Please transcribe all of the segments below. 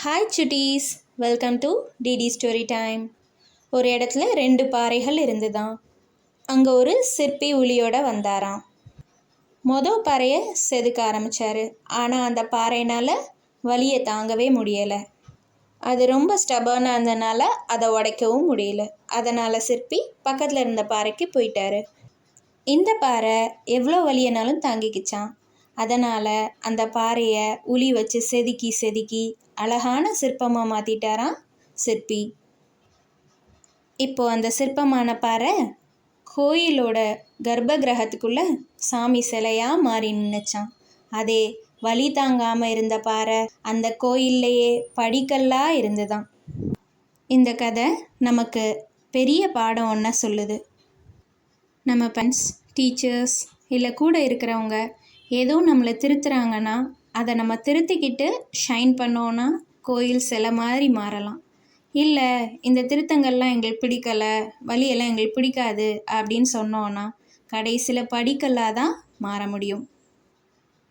Hi Chutties welcome to DD story time ஒரு இடத்துல ரெண்டு பாறைகள் இருந்துதான். அங்கே ஒரு சிற்பி உளியோட வந்தாராம். மொதல் பாறையை செதுக்க ஆரம்பித்தார் ஆனால் அந்த பாறைனால் வலியை தாங்கவே முடியலை. அது ரொம்ப ஸ்டபர்னாக இருந்தனால அதை உடைக்கவும் முடியல. அதனால் சிற்பி பக்கத்தில் இருந்த பாறைக்கு போயிட்டாரு. இந்த பாறை எவ்வளோ வலியனாலும் தாங்கிக்கிச்சான் அதனால் அந்த பாறையை உளி வச்சு செதுக்கி செதுக்கி அழகான சிற்பமாக மாற்றிட்டாராம் சிற்பி. இப்போது அந்த சிற்பமான பாறை கோயிலோட கர்ப்ப கிரகத்துக்குள்ளே சாமி சிலையாக மாறி நின்றுச்சான் அதே வலி தாங்காமல் இருந்த பாறை அந்த கோயில்லையே படிக்கல்லாக இருந்துதான் இந்த கதை நமக்கு பெரிய பாடம் ஒன்றை சொல்லுது. நம்ம பன்ஸ் டீச்சர்ஸ் இல்லை கூட இருக்கிறவங்க ஏதோ நம்மளை திருத்துறாங்கன்னா அதை நம்ம திருத்திக்கிட்டு ஷைன் பண்ணோன்னா கோயில் சிலை மாதிரி மாறலாம். இல்லை இந்த திருத்தங்கள்லாம் எங்களுக்கு பிடிக்கலை வழியெல்லாம் எங்களுக்கு பிடிக்காது அப்படின்னு சொன்னோன்னா கடைசியில் படிக்கல்லாக தான் மாற முடியும்.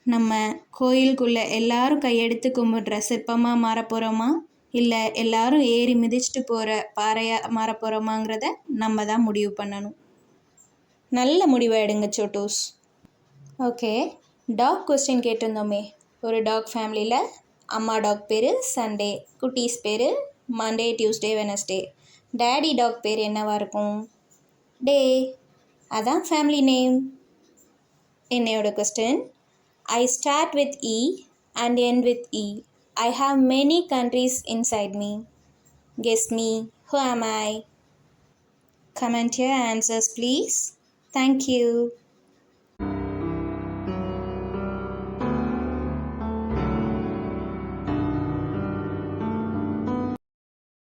நம்ம கோயிலுக்குள்ளே எல்லாரும் கையெடுத்து கும்பிடுற சிற்பமாக மாற போகிறோமா இல்லை எல்லாரும் ஏறி மிதிச்சுட்டு போகிற பாறையாக மாற போகிறோமாங்கிறத நம்ம தான் முடிவு பண்ணணும். நல்ல முடிவை எடுங்க சோட்டோஸ். ஓகே. டாக் கொஸ்டின் கேட்டிருந்தோமே. ஒரு டாக் ஃபேமிலியில் அம்மா டாக் பேர் சண்டே. குட்டீஸ் பேர் Monday Tuesday Wednesday. Daddy dog பேர் என்னவாக இருக்கும்? டே. அதான் ஃபேமிலி நேம். என்னையோட question. I start with E and end with E I have many countries inside me guess me who am I comment your answers please thank you.